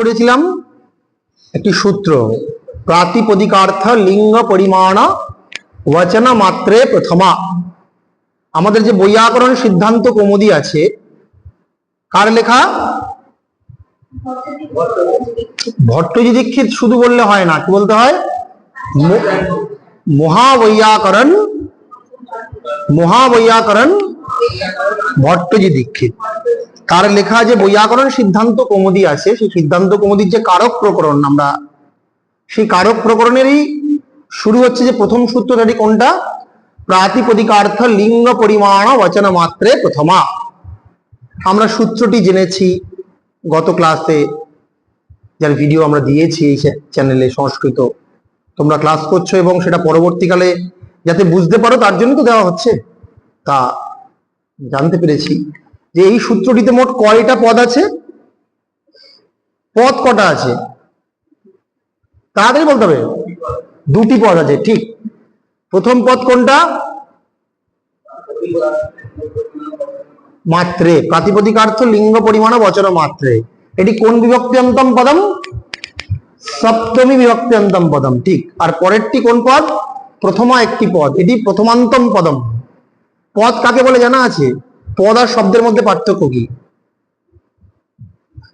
পড়েছিলাম, একটি সূত্র, প্রাতিপদিকার্থ লিঙ্গ পরিমাণ বচন মাত্রে প্রথমা। আমাদের যে বৈয়াকরণ সিদ্ধান্ত কৌমুদি আছে, কার লেখা? ভট্টজি দীক্ষিত শুধু বললে হয় না, কি বলতে হয়? মহাবৈয়াকরণ মহাবৈয়াকরণ ভট্টজি দীক্ষিত। তার লেখা যে বৈয়াকরণ সিদ্ধান্ত কৌমুদি আছে, সেই সিদ্ধান্ত কৌমুদির যে কারক প্রকরণ, আমরা সেই কারক প্রকরণেরই শুরু হচ্ছে যে প্রথম সূত্রধারী কোনটা? প্রাতিপদিকার্থ লিঙ্গ পরিমাণ বচন মাত্রে প্রথমা। আমরা সূত্রটি জেনেছি গত ক্লাসে, যার ভিডিও আমরা দিয়েছি এই চ্যানেলে সংস্কৃত। তোমরা ক্লাস করছ এবং সেটা পরবর্তীকালে যাতে বুঝতে পারো তার জন্য তো দেওয়া হচ্ছে। তা জানতে পেরেছি। যে এই সূত্রটিতে মোট কয়টা পদ আছে? পদ কটা আছে? তাড়াতাড়ি বলতে হবে। দুটি পদ আছে, ঠিক। প্রথম পদ কোনটা? মাত্রে। প্রাতিপদিকার্থ লিঙ্গ পরিমাণ বচন মাত্রে। এটি কোন বিভক্তি অন্তম পদম? সপ্তমী বিভক্তি অন্তম পদম, ঠিক। আর পরেরটি কোন পদ? প্রথমা একটি পদ। এটি প্রথমান্তম পদম। পদ কাকে বলে জানা আছে? পদ আর শব্দের মধ্যে পার্থক্য কি?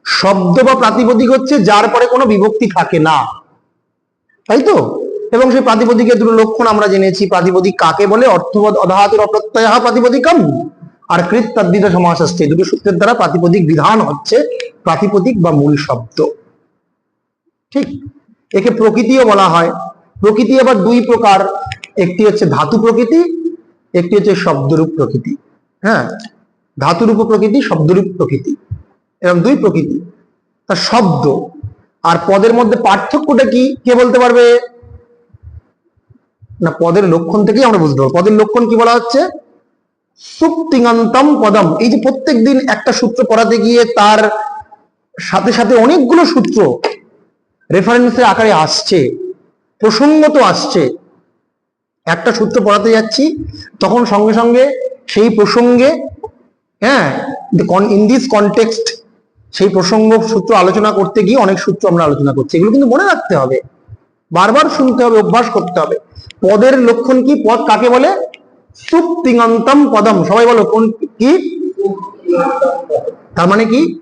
শব্দ বা প্রাতিপদিক হচ্ছে যার পরে কোনো বিভক্তি থাকে না। তাই তো? এবং সেই প্রাতিপদিকের দুটো লক্ষণ আমরা জেনেছি। প্রাতিপদিক কাকে বলে? অর্থবোধ, অধাতুর অপ্রত্যয় প্রাতিপদিকম আর কৃত তদ্দিত সমাস আসছে দুটো সূত্রের দ্বারা প্রাতিপদিক বিধান হচ্ছে প্রাতিপদিক বা মূল শব্দ। ঠিক? একে প্রকৃতিও বলা হয়। প্রকৃতি আবার দুই প্রকার। একটি হচ্ছে ধাতু প্রকৃতি, একটি হচ্ছে শব্দরূপ প্রকৃতি। হ্যাঁ? ধাতুরূপ প্রকৃতি শব্দরূপ প্রকৃতি, এরকম দুই প্রকৃতি। তা শব্দ আর পদের মধ্যে পার্থক্যটা কি? কে বলতে পারবে? না, পদের লক্ষণ থেকেই আমরা বুঝতে পারব। পদের লক্ষণ কি বলা হচ্ছে? সুপ্তিঙন্তম পদম। এই যে প্রত্যেক দিন একটা সূত্র পড়াতে গিয়ে তার সাথে সাথে অনেকগুলো সূত্র রেফারেন্সের আকারে আসছে, প্রসঙ্গত আসছে। একটা সূত্র পড়াতে যাচ্ছি, তখন সঙ্গে সঙ্গে সেই প্রসঙ্গে হ্যাঁ ইন দিস কনটেক্সট সেই প্রসঙ্গ সূত্র আলোচনা করতে গিয়ে অনেক সূত্র আমরা আলোচনা করছি। এগুলো কিন্তু মনে রাখতে হবে। বারবার শুনতে হবে, অভ্যাস করতে হবে। পদের লক্ষণ কি? পদ কাকে বলে? সুপ্তিঙন্তম পদম। সবাই বলো, কোন কি? তার মানে কি?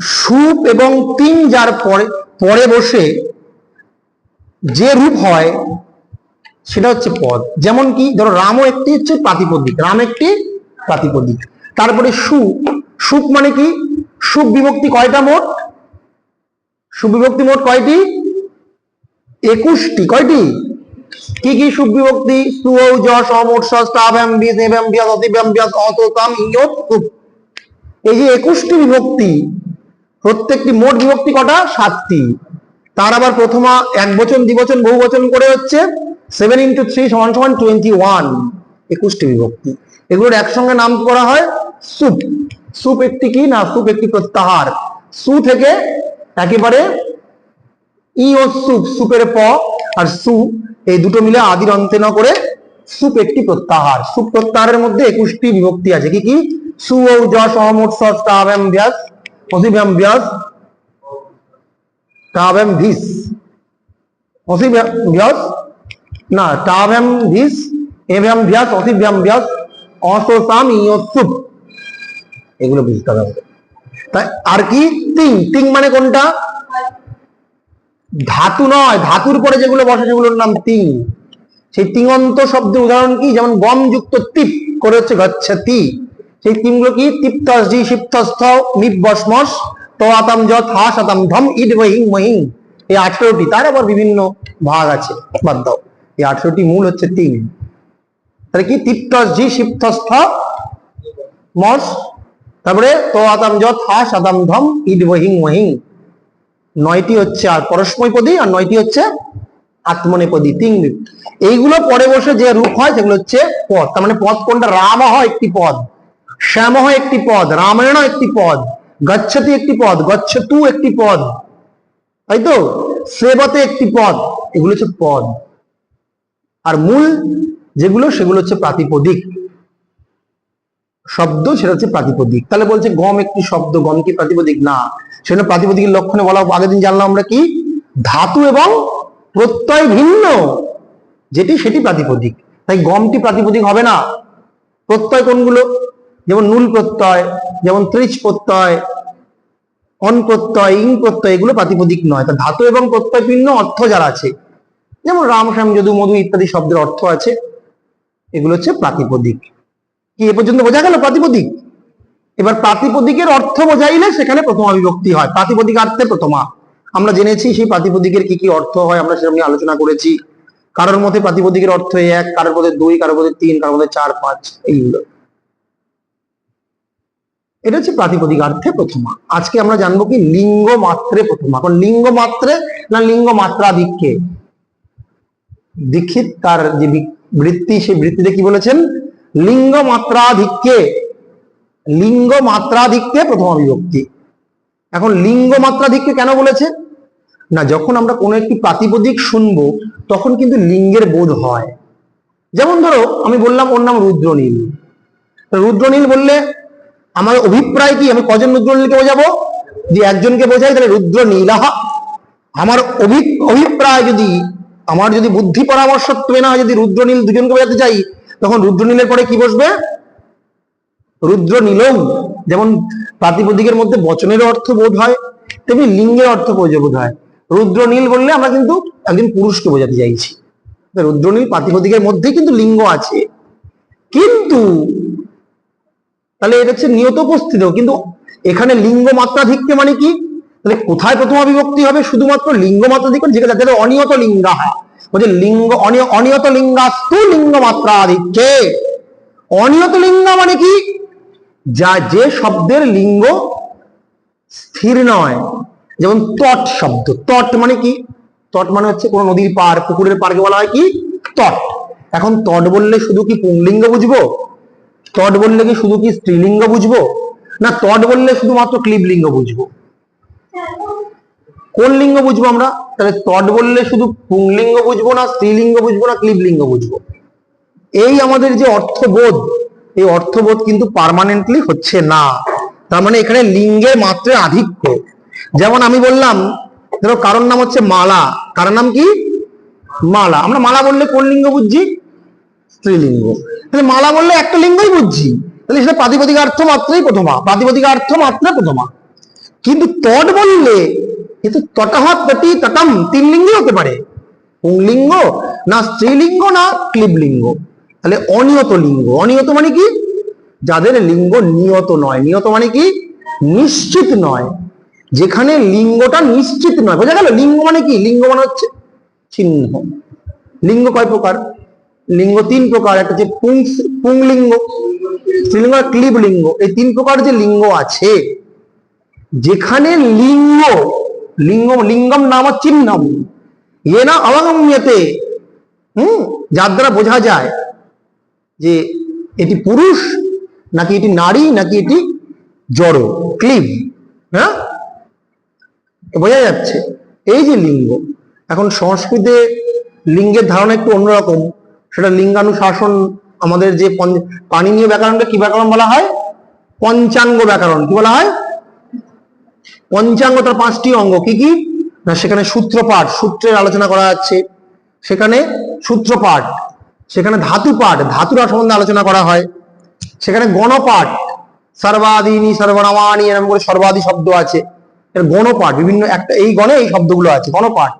সুপ এবং তিন যার পরে পরে বসে যে রূপ হয় সেটা হচ্ছে পদ। যেমন কি, ধরো রামও একটি হচ্ছে প্রাতিপদিক, রাম একটি প্রাতিপদিক। তারপরে সু, সুখ মানে কি? সুখ বিভক্তি কয়টা মোট? সুবিভক্তি মোট কয়টি? একুশটি। কয়টি? কি কি সুপ বিভক্তি? এই যে একুশটি বিভক্তি, প্রত্যেকটি মোট বিভক্তি কটা? সাতটি। তার আবার প্রথমা এক বচন, দ্বিবচন বহু বচন করে হচ্ছে সেভেন ইন্টু থ্রি সমান সমান টোয়েন্টি ওয়ান একুশটি বিভক্তি। এগুলোর একসঙ্গে নাম করা হয় সুপ সুপ একটি কি? না সুপ একটি প্রত্যাহার। সু থেকে একেবারে ই ও সুপ সুপের প আর সু, এই দুটো মিলে আদির অন্তে ন করে সুপ একটি প্রত্যাহার। সুপ প্রত্যাহারের মধ্যে একুশটি বিভক্তি আছে। কি কি? সু ও অসিভ্যাম ব্যাস টাভ্যাম ভিস না টাভ্যাম ভিস এভ্যাম ব্যাস অসিভ্যাম ব্যাস অসোসাম ইয়সুপ এগুলো বুঝতে হবে তাই আর কি? তিং। তিং মানে কোনটা? ধাতু নয়, ধাতুর পরে যেগুলো বসে সেগুলোর নাম তিং। সেই তিঙন্ত শব্দের উদাহরণ কি? যেমন গম যুক্ত তিপ করে হচ্ছে গচ্ছতি। সেই তিনগুলো কি? তিপ্তস জি শিপ্তস্থ মিপ বসমস তো আতাম যত হাস আতাম ধম ইড মহিং মহিং। এই আঠেরোটি, তার আবার বিভিন্ন ভাগ আছে। বাদ দাও। এই আঠেরোটি মূল হচ্ছে তিন। তাহলে কি? তিপ্তস জি শিপ্তস্থ মস তারপরে তো আতাম হাস আতাম ধম ইড মহিং মহিং। নয়টি হচ্ছে আর পরস্ময়পদী আর নয়টি হচ্ছে আত্মনেপদী তিন এইগুলো পরে বসে যে রূপ হয় সেগুলো হচ্ছে পদ। তার মানে পদ কোনটা? রাম একটি পদ শ্যাম একটি পদ, রামায়ণ একটি পদ, গচ্ছতি একটি পদ, গচ্ছতু একটি পদ, তাই তো? সেবতে একটি পদ, এগুলো হচ্ছে পদ। মূল যেগুলো, সেগুলো হচ্ছে প্রাতিপদিক। শব্দ, সেটা হচ্ছে প্রাতিপদিক। তাহলে বলছে গম একটি শব্দ, গম কি প্রাতিপদিক? না। সেটা প্রাতিপদিকের লক্ষণে বলা আগের দিন জানলাম আমরা কি? ধাতু এবং প্রত্যয় ভিন্ন। যেটি, সেটি প্রাতিপদিক। তাই গমটি প্রাতিপদিক হবে না। প্রত্যয় কোনগুলো? যেমন নুল প্রত্যয়, যেমন ত্রিচ প্রত্যয়, অন প্রত্যয়, ইং প্রত্যয়, এগুলো প্রাতিপদিক নয়। তা ধাতু এবং প্রত্যয় ভিন্ন অর্থ যারা আছে? যেমন রাম শ্যাম যদু মধু ইত্যাদি শব্দের অর্থ আছে। এগুলো হচ্ছে প্রাতিপদিক। কি এ পর্যন্ত বোঝা গেল প্রাতিপদিক? এবার প্রাতিপদিকের অর্থ বোঝাইলে সেখানে প্রথমা বিভক্তি হয়। প্রাতিপদিক অর্থে প্রথমা। আমরা জেনেছি সেই প্রাতিপদিকের কি কি অর্থ হয়, আমরা সেরকম নিয়ে আলোচনা করেছি। কারোর মধ্যে প্রাতিপদিকের অর্থ এক, কারোর মধ্যে দুই, কারোর মধ্যে তিন, কারোর মধ্যে চার, পাঁচ, এইগুলো। এটা হচ্ছে প্রাতিপদিক অর্থে প্রথমা। আজকে আমরা জানব কি লিঙ্গ মাত্রে প্রথমা। এখন লিঙ্গ মাত্রে না লিঙ্গ মাত্রাধিক্যে দীক্ষিত তার যে বৃত্তি, সেই বৃত্তিতে কি বলেছেন? লিঙ্গ মাত্রাধিক্যে লিঙ্গ মাত্রাধিক্যে প্রথমা বিভক্তি এখন লিঙ্গ মাত্রাধিক্যে কেন বলেছে? না, যখন আমরা কোনো একটি প্রাতিপদিক শুনব, তখন কিন্তু লিঙ্গের বোধ হয়। যেমন ধরো, আমি বললাম ওর নাম রুদ্রনীল। রুদ্রনীল বললে, আমার অভিপ্রায় কি? আমি কজন রুদ্রনীলকে বোঝাবো? যে একজনকে বোঝাই, তাহলে রুদ্র নীলাহা আমার অভি- অভিপ্রায় যদি আমার যদি বুদ্ধি পরামর্শ তুলে না যদি রুদ্রনীল দুজনকে বোঝাতে চাই, তখন রুদ্রনীলের পরে কি বসবে? রুদ্র নীলম। যেমন প্রাতিপদিকের মধ্যে বচনের অর্থ বোধ হয়, তেমনি লিঙ্গের অর্থ বোধ হয়। রুদ্রনীল বললে আমরা কিন্তু একজন পুরুষকে বোঝাতে চাইছি। রুদ্রনীল প্রাতিপদিকের মধ্যেই কিন্তু লিঙ্গ আছে। কিন্তু, তাহলে এটা হচ্ছে নিয়ত উপস্থিত কিন্তু এখানে লিঙ্গ মাত্রাধিক্য মানে কি? তাহলে কোথায় প্রথম বিভক্তি হবে? শুধুমাত্র লিঙ্গ মাত্রাধিক যেটা যাদের অনিয়ত লিঙ্গা। বলছে লিঙ্গ অনিয়ত লিঙ্গাস্তু লিঙ্গ মাত্রাধিক্যে অনিয়ত লিঙ্গ মানে কি? যা, যে শব্দের লিঙ্গ স্থির নয়। যেমন তট শব্দ, তট মানে কি? তট মানে হচ্ছে কোন নদীর পার পুকুরের পারকে বলা হয় কি? তট। এখন তট বললে শুধু কি পুংলিঙ্গ বুঝব? তট বললে কি শুধু কি স্ত্রীলিঙ্গ বুঝব? না, তট বললে শুধুমাত্র ক্লিবলিঙ্গ বুঝব? কোন লিঙ্গ বুঝব আমরা? তাহলে তট বললে শুধু পুংলিঙ্গ বুঝব না, স্ত্রীলিঙ্গ বুঝব না ক্লিবলিঙ্গ বুঝব? এই আমাদের যে অর্থবোধ, এই অর্থবোধ কিন্তু পার্মানেন্টলি হচ্ছে না। তার মানে এখানে লিঙ্গের মাত্রে আধিক্য। যেমন আমি বললাম, ধরো কারোর নাম হচ্ছে মালা। কারোর নাম কি? মালা। আমরা মালা বললে কোন লিঙ্গ বুঝছি? স্ত্রীলিঙ্গ। মালা বললে একটা লিঙ্গই বুঝছি। তাহলে সেটা প্রাতিপদিক অর্থ মাত্রই প্রথমা। প্রাতিপদিক অর্থ মাত্র প্রথমা। কিন্তু তট বললে, কিন্তু তটহাত তটি তটম, তিন লিঙ্গই হতে পারে। পুংলিঙ্গ না স্ত্রীলিঙ্গ, না ক্লিবলিঙ্গ। তাহলে অনিয়ত লিঙ্গ। অনিয়ত মানে কি? যাদের লিঙ্গ নিয়ত নয়। নিয়ত মানে কি? নিশ্চিত নয়। যেখানে লিঙ্গটা নিশ্চিত নয়। বোঝা গেল? লিঙ্গ মানে কি? লিঙ্গ মানে হচ্ছে চিহ্ন। লিঙ্গ কয় প্রকার? লিঙ্গ তিন প্রকার। একটা হচ্ছে পুং পুংলিঙ্গ স্ত্রীলিঙ্গ আর ক্লিবলিঙ্গ। এই তিন প্রকার যে লিঙ্গ আছে যেখানে লিঙ্গ লিঙ্গ লিঙ্গম নাম চিহ্নম। ইয়ে না অবগম্যতে হুম, যার দ্বারা বোঝা যায় যে এটি পুরুষ, নাকি এটি নারী, নাকি এটি জড় ক্লিব হ্যাঁ? বোঝা যাচ্ছে। এই যে লিঙ্গ, এখন সংস্কৃতে লিঙ্গের ধারণা একটু অন্যরকম। সেটা লিঙ্গানুশাসন, আমাদের যে পাণিনীয় ব্যাকরণটা কি ব্যাকরণ বলা হয়? পঞ্চাঙ্গ ব্যাকরণ, কি বলা হয়? পঞ্চাঙ্গ তার পাঁচটি অঙ্গ কি কি? না, সেখানে সূত্রপাঠ, সূত্রের আলোচনা করা যাচ্ছে সেখানে সূত্রপাঠ, সেখানে ধাতু পাঠ ধাতুরা সম্বন্ধে আলোচনা করা হয়। সেখানে গণপাঠ সর্বাদিনী সর্বনামানি, এরকম করে সর্বাদি শব্দ আছে। গণপাঠ, বিভিন্ন একটা, এই গণে এই শব্দগুলো আছে, গণপাঠ।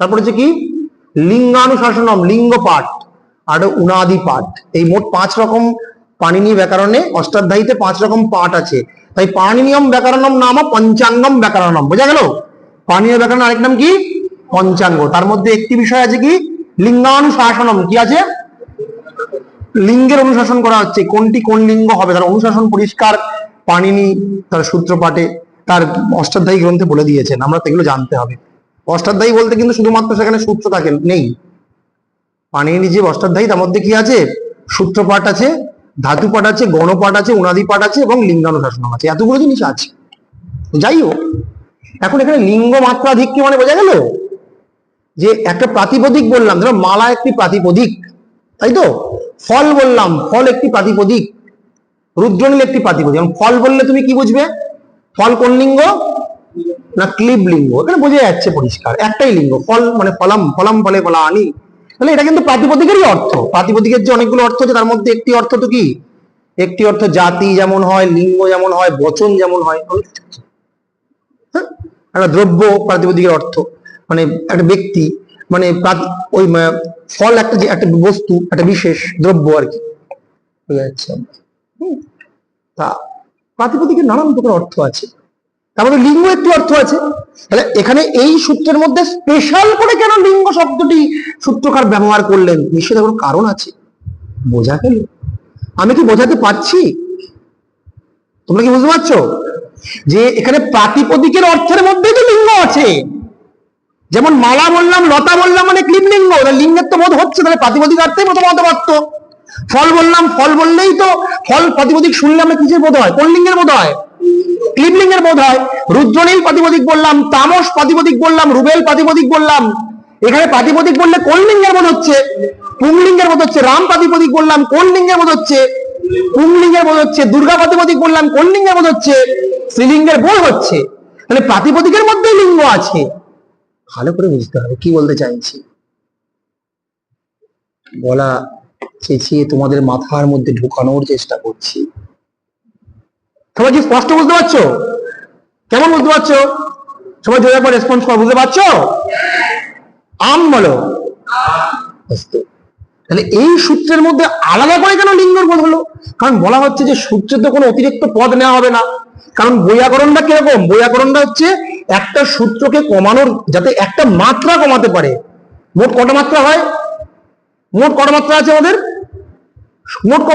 তারপরে হচ্ছে কি? লিঙ্গানুশাসনম লিঙ্গ পাঠ আর উনাদি পাঠ এই মোট পাঁচ রকম পাণিনি ব্যাকরণে অষ্টাধ্যায়ীতে পাঁচ রকম পাঠ আছে। তাই পাণিনিয়ম ব্যাকরণম নাম পঞ্চাঙ্গম ব্যাকরণম, বোঝা গেল? পাণিনীয় ব্যাকরণ আরেক নাম কি? পঞ্চাঙ্গ। তার মধ্যে একটি বিষয় আছে কি? লিঙ্গানুশাসনম। কি আছে? লিঙ্গের অনুশাসন করা হচ্ছে। কোনটি কোন লিঙ্গ হবে? তার অনুশাসন পরিষ্কার পাণিনি তার সূত্রপাঠে তার অষ্টাধ্যায়ী গ্রন্থে বলে দিয়েছেন। আমরা তো এগুলো জানতে হবে। অষ্টাধ্যায়ী বলতে কিন্তু শুধুমাত্র সেখানে সূত্র থাকে, নেই। পাণিনি যে অষ্টাধ্যায়ী, তার মধ্যে কি আছে? সূত্রপাঠ আছে। ধাতু পাঠ আছে গণপাঠ আছে, উনাদি পাঠ আছে এবং লিঙ্গানুশাসন আছে। এতগুলো জিনিস আছে। যাই হোক, এখন এখানে লিঙ্গ মাত্রাধিক্য মানে বোঝা গেল যে একটা প্রাতিপদিক বললাম, ধরো মালা একটি প্রাতিপদিক, তাই তো? ফল বললাম, ফল একটি প্রাতিপদিক, রুদ্রনীল একটি প্রাতিপদিক। ফল বললে তুমি কি বুঝবে? ফল কোন লিঙ্গ? না ক্লিব লিঙ্গ এখানে বোঝা যাচ্ছে পরিষ্কার। একটাই লিঙ্গ, ফল মানে ফলাম ফলাম ফলে ফলা আনি তাহলে এটা কিন্তু প্রাতিপদিকেরই অর্থ। প্রাতিপদিকের যে অনেকগুলো অর্থ আছে, তার মধ্যে একটি অর্থ তো কি? একটি অর্থ জাতি যেমন হয়, লিঙ্গ যেমন হয়, বচন যেমন হয় হ্যাঁ? একটা দ্রব্য প্রাতিপদিকের অর্থ। মানে একটা ব্যক্তি মানে ওই ফল একটা যে, একটা বস্তু, একটা বিশেষ দ্রব্য আর কি। তা প্রাতিপদিকের নানান প্রকার অর্থ আছে। তার মধ্যে লিঙ্গ একটি অর্থ আছে। তাহলে এখানে এই সূত্রের মধ্যে স্পেশাল করে কেন লিঙ্গ শব্দটি সূত্রকার ব্যবহার করলেন? নিশ্চয়ই কোনো কারণ আছে। বোঝা গেল। আমি কি বোঝাতে পারছি? তোমরা কি বুঝতে পারছ? যে এখানে প্রাতিপদিকের অর্থের মধ্যেই তো লিঙ্গ আছে। যেমন মালা বললাম, লতা বললাম মানে ক্লিব লিঙ্গ তাহলে লিঙ্গের তো বোধ হচ্ছে, তাহলে প্রাতিপদিক অর্থেই প্রথম পারতো ফল বললাম, ফল বললেই তো ফল প্রাতিপদিক শুনলে আমরা কিসের বোধ হয়? কোন লিঙ্গের বোধ হয়? ক্লিবলিঙ্গের বোধ হয় রুদ্রনীল প্রাতিপদিক বললাম, তামস প্রাতিপদিক বললাম, রুবেল প্রাতিপদিক বললাম, এখানে প্রাতিপদিক বললে কোন লিঙ্গের বোধ হচ্ছে? পুংলিঙ্গের বোধ হচ্ছে, রাম প্রাতিপদিক বললাম, কোন লিঙ্গের বোধ হচ্ছে? পুংলিঙ্গের বোধ হচ্ছে, দুর্গা প্রাতিপদিক বললাম, কোন লিঙ্গের বোধ হচ্ছে? স্ত্রীলিঙ্গের বোধ হচ্ছে। তাহলে প্রাতিপদিকের মধ্যে লিঙ্গ আছে। ভালো করে বুঝতে হবে, কি বলতে চাইছি? বলা চেঁচিয়ে তোমাদের মাথার মধ্যে ঢুকানোর চেষ্টা করছি। সবাই কি স্পষ্ট বুঝতে পারছ? কেমন বুঝতে পারছ? সবাই জোরে একবার রেসপন্স করো, বুঝতে পারছ? আম বলো। তাহলে এই সূত্রের মধ্যে আলাদা করে কেন লিঙ্গর বোধ হলো? কারণ বলা হচ্ছে যে সূত্রে তো কোনো অতিরিক্ত পদ নেওয়া হবে না। কারণ বৈয়াকরণটা কীরকম? বৈয়াকরণটা হচ্ছে একটা সূত্রকে কমানোর, যাতে একটা মাত্রা কমাতে পারে। মোট কটা মাত্রা হয়? মোট কটা মাত্রা আছে আমাদের? মোট ক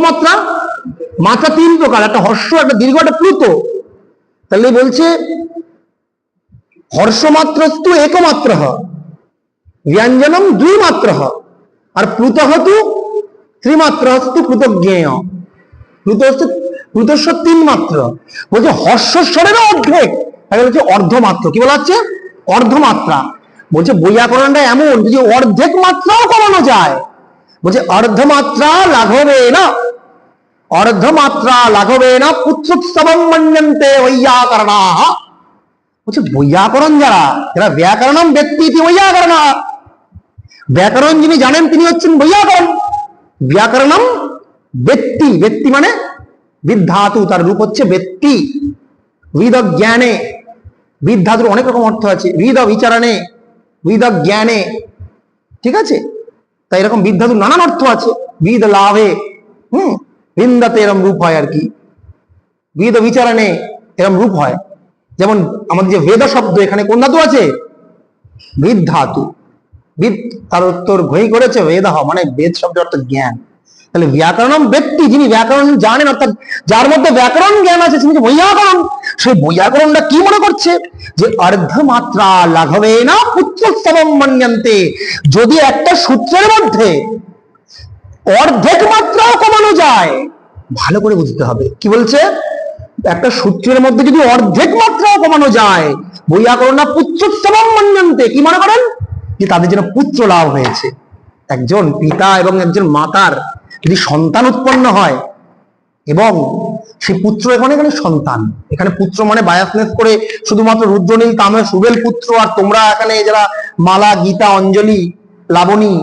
মাত্রা তিন প্রকার একটা হর্ষ, একটা দীর্ঘ, একটা প্লুত। তাহলে বলছে, হর্ষমাত্রস্তু একমাত্র ব্যঞ্জনম দুই মাত্র আর প্লুত হতু ত্রিমাত্র হস্তু কৃতজ্ঞেয় হচ্ছে প্লুতস্ব তিন মাত্র বলছে হর্ষস্বরেরও অর্ধেক। তাহলে বলছে অর্ধমাত্র। কি বলা হচ্ছে? অর্ধমাত্রা। বলছে, বৈয়াকরণটা এমন যে অর্ধেক মাত্রাও কমানো যায়। বলছে, অর্ধমাত্রা লাঘবে না অর্ধমাত্রা লাঘবে না পুত্রোৎসবম মন্যন্তে বৈয়াকরণা বলছে, বৈয়াকরণ যারা যারা ব্যাকরণম ব্যক্তি বৈয়াকরণা ব্যাকরণ যিনি জানেন, তিনি হচ্ছেন বৈয়াকরণ। ব্যাকরণম ব্যক্তি ব্যক্তি মানে বিধাতু তার রূপ হচ্ছে ব্যক্তি। বিদ জ্ঞানে বিধাতুর অনেক রকম অর্থ আছে। বিদ বিচারণে বিদ জ্ঞানে ঠিক আছে? তাই এরকম বিদ্যাতুর নানান অর্থ আছে। বিদ লাভে হুম? বিন্দাতে এরম রূপ হয় আর কি। বিদ বিচারণে এরম রূপ হয়। যেমন আমাদের যে বেদ শব্দ, এখানে কোন ধাতু আছে? বিদ ধাতু। বিদ তার উত্তর ঘই করেছে বেদ মানে বেদ শব্দ অর্থ জ্ঞান। তাহলে ব্যাকরণম ব্যক্তি, যিনি ব্যাকরণ জানেন, অর্থাৎ যার মধ্যে ব্যাকরণ জ্ঞান আছে, তিনি বৈয়াকরণ, সেই বৈয়াকরণটা কি মনে করছে? যে অর্ধমাত্রা লাঘবে না মন্যন্তে। যদি একটা সূত্রের মধ্যে অর্ধেক মাত্রাও কমানো যায়। ভালো করে বুঝতে হবে। কি বলছে? একটা সূত্রের মধ্যে যদি অর্ধেক মাত্রাও কমানো যায় বৈয়াকরণা পুত্রোৎসবম মন্যন্তে। কি মনে করেন? যে তাদের জন্য পুত্র লাভ হয়েছে। একজন পিতা এবং একজন মাতার যদি সন্তান উৎপন্ন হয়, এবং সেই পুত্র এখানে এখানে সন্তান। এখানে পুত্র মানে বায়াসনেস করে শুধুমাত্র রুদ্রনীল তামের সুবেল পুত্র, আর তোমরা এখানে যারা মালা, গীতা, অঞ্জলি, লাবণী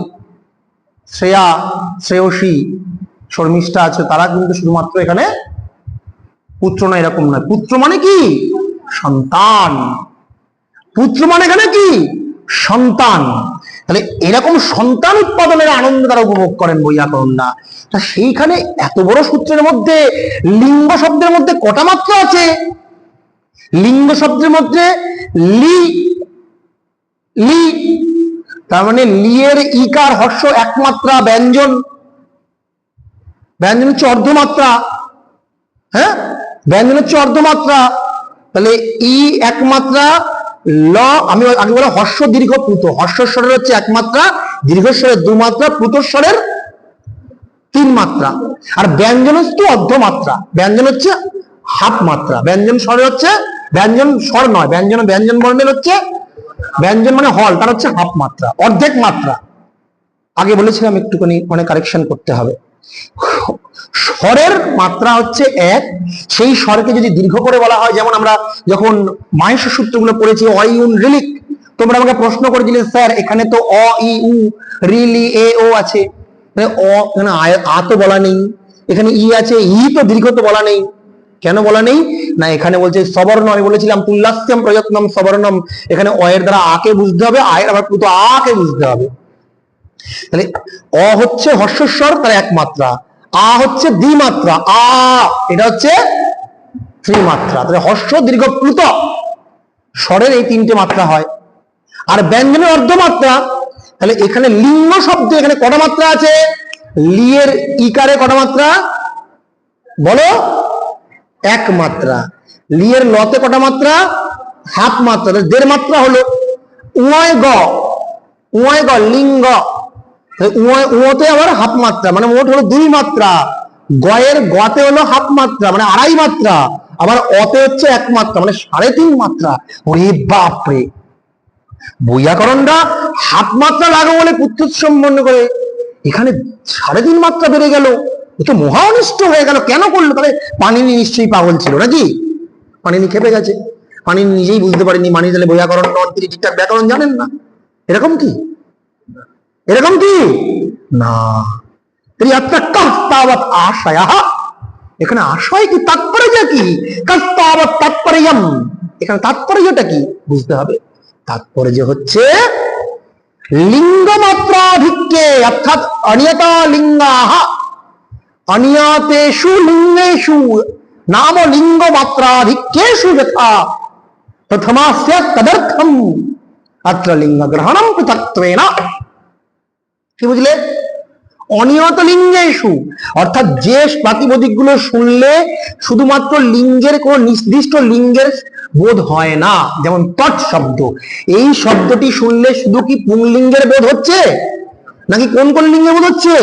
শ্রেয়া, শ্রেয়সী, শর্মিষ্ঠা আছে, তারা কিন্তু শুধুমাত্র এখানে পুত্র না এরকম নয়। পুত্র মানে কি? সন্তান। পুত্র মানে এখানে কি? সন্তান। তাহলে এরকম সন্তান উৎপাদনের আনন্দ তারা উপভোগ করেন বৈয়াকরণরা তা সেইখানে এত বড় সূত্রের মধ্যে, লিঙ্গ শব্দের মধ্যে কটা মাত্র আছে? লিঙ্গ শব্দের মধ্যে লি লি তার মানে লিয়ের ইকার হর্ষ একমাত্রা, ব্যঞ্জন। ব্যঞ্জন হচ্ছে অর্ধমাত্রা। হ্যাঁ? ব্যঞ্জন হচ্ছে অর্ধমাত্রা। তাহলে ই একমাত্রা, ল, আমি আগে বলে হর্ষ দীর্ঘ প্লুত হর্ষস্বরের হচ্ছে একমাত্রা, দীর্ঘস্বরের দুমাত্রা প্লুতস্বরের তিন মাত্রা আর ব্যঞ্জন হচ্ছে অর্ধমাত্রা। ব্যঞ্জন হচ্ছে হাফ মাত্রা ব্যঞ্জন স্বরের হচ্ছে, ব্যঞ্জন স্বর নয়। ব্যঞ্জন ব্যঞ্জন বর্ণের হচ্ছে ব্যঞ্জন মানে হল, তার হচ্ছে হাফ মাত্রা, অর্ধেক মাত্রা। আগে বলেছিলাম একটুখানি মানে কারেকশন করতে হবে। স্বরের মাত্রা হচ্ছে এক, সেই স্বরকে যদি দীর্ঘ করে বলা হয়, যেমন আমরা যখন মাহেশ সূত্রগুলো পড়েছি অইউন রিলিক তোমরা আমাকে প্রশ্ন করেছিলে, স্যার, এখানে তো অ, ই, উ রিলি এ, ও আছে। তাহলে অ আ তো বলা নেই। এখানে ই আছে, ই তো দীর্ঘ তো বলা নেই। কেন বলা নেই? না, এখানে বলছে সবর্ণ, আমি বলেছিলাম তুল্লাস্যম প্রযত্নম সবর্ণম। এখানে অ এর দ্বারা আকে বুঝতে হবে আয়ের আবার পুতো আকে বুঝতে হবে। তাহলে অ হচ্ছে হর্ষস্বর তার এক মাত্রা আ হচ্ছে দ্বিমাত্রা। আ, এটা হচ্ছে ত্রিমাত্রা। তাহলে হর্ষ দীর্ঘ প্লুত স্বরের এই তিনটে মাত্রা হয়। আর ব্যঞ্জনের অর্ধমাত্রা, তাহলে এখানে লিঙ্গ শব্দ এখানে কটা মাত্রা আছে? লিয়ের ইকারে কটা মাত্রা? বলো? এক মাত্রা। লিয়ের লতে কটা মাত্রা? হাফ মাত্রা। দেড় মাত্রা হলো উয় গ। উয় গ, লিঙ্গ। উয়োতে আবার হাফ মাত্রা। মানে মোট হলো দুই মাত্রা। গয়ের গতে হলো হাফ মাত্রা মানে আড়াই মাত্রা। আবার অতে হচ্ছে এক মাত্রা মানে সাড়ে তিন মাত্রা। ওরে বাপরে। বৈয়াকরণটা হাফ মাত্রা লাগো বলে পুত্র সম্পন্ন করে। এখানে সাড়ে তিন মাত্রা বেড়ে গেল। এ তো মহা অনিষ্ট হয়ে গেল, কেন করল? তাহলে পানিনি নিশ্চয়ই পাগল ছিল নাকি? পানিনি খেপে গেছে। পানিনি নিজেই বুঝতে পারেনি মানি তাহলে বৈয়াকরণ নন তিনি ঠিকঠাক ব্যাকরণ জানেন না। এরকম কি? এরকম কি? না। আশয় এখানে আশয় কি? তাৎপর্য কি? কাস্তাবত তাৎপর্যম। এখানে তাৎপর্যটা কি? বুঝতে হবে। তাৎপর্য হচ্ছে লিঙ্গ মাত্রাধিক্যে অর্থাৎ অনিয়তা লিঙ্গাহ অনিয়তেষু লিঙ্গেষু নাম লিঙ্গ মাত্রাধিক্যেষু যথা প্রথমাস্য তদর্থম অত্র লিঙ্গ গ্রহণম পৃথক্ত্বেন কি বুঝলে অনিয়ত লিঙ্গেশু অর্থাৎ যে প্রাতিপদিকগুলো শুনলে শুধুমাত্র লিঙ্গের কোন নির্দিষ্ট লিঙ্গের বোধ হয় না যেমন তৎ শব্দ এই শব্দটি শুনলে শুধু কি পুংলিঙ্গের বোধ হচ্ছে নাকি কোন কোন লিঙ্গে বোধ হচ্ছে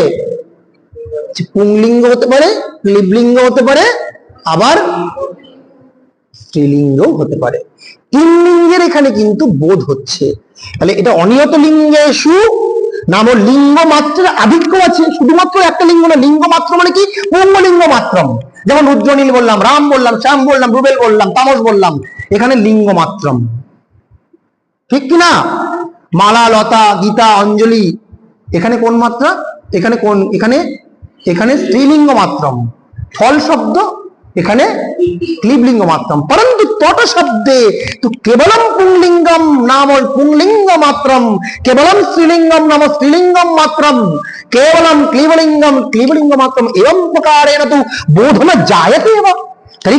পুংলিঙ্গ হতে পারে, লিবলিঙ্গ হতে পারে, আবার স্ত্রীলিঙ্গও হতে পারে। তিন লিঙ্গের এখানে কিন্তু বোধ হচ্ছে। তাহলে এটা অনিয়ত লিঙ্গেশু নাম লিঙ্গ মাত্রের আধিক্য আছে। শুধুমাত্র একটা লিঙ্গ না, লিঙ্গ মাত্র মানে কি? পুঙ্গলিঙ্গ মাত্রম। যেমন রুদ্রনীল বললাম, রাম বললাম, শ্যাম বললাম, রুবেল বললাম, তামস বললাম, এখানে লিঙ্গ মাত্রম। ঠিক কি না মালা, লতা, গীতা, অঞ্জলি, এখানে কোন মাত্রা? এখানে কোন, এখানে এখানে স্ত্রীলিঙ্গ মাত্রম ফল শব্দ, এখানে ক্লিবলিঙ্গ মাত্রম পরন্তু তট শব্দে তু কেবলম পুংলিঙ্গম নাম পুংলিঙ্গ মাত্রম কেবলম স্ত্রীলিঙ্গম নাম স্ত্রীলিঙ্গম মাত্রম কেবলম ক্লিবলিঙ্গম ক্লিবলিঙ্গ মাত্রম এরম প্রকারেণ তু বোধন জায়তে এবার तरी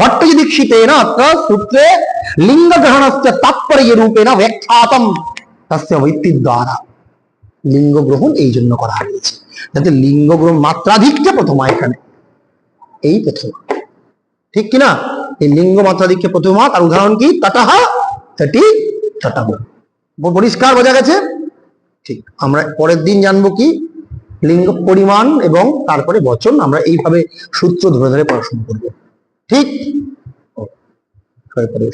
भट्ट दीक्षितेन अत्र सूत्रे लिंग ग्रहणस्य तात्पर्य तस्य লিঙ্গ গ্রহণ এই জন্য করা হয়েছে। যাতে লিঙ্গ গ্রহণ মাত্রাধিক্য প্রথমা এখানে। এই প্রথমা ঠিক কিনা? এই লিঙ্গ মাত্রাধিক্য প্রথমা তার উদাহরণ কি? তাটাহা তাটি তাটাহ পরিষ্কার বোঝা গেছে? ঠিক। আমরা পরের দিন জানব কি? লিঙ্গ পরিমাণ এবং তারপরে বচন, আমরা এইভাবে সূত্র ধরে ধরে পড়াশোনা করব। ঠিক? সবাই।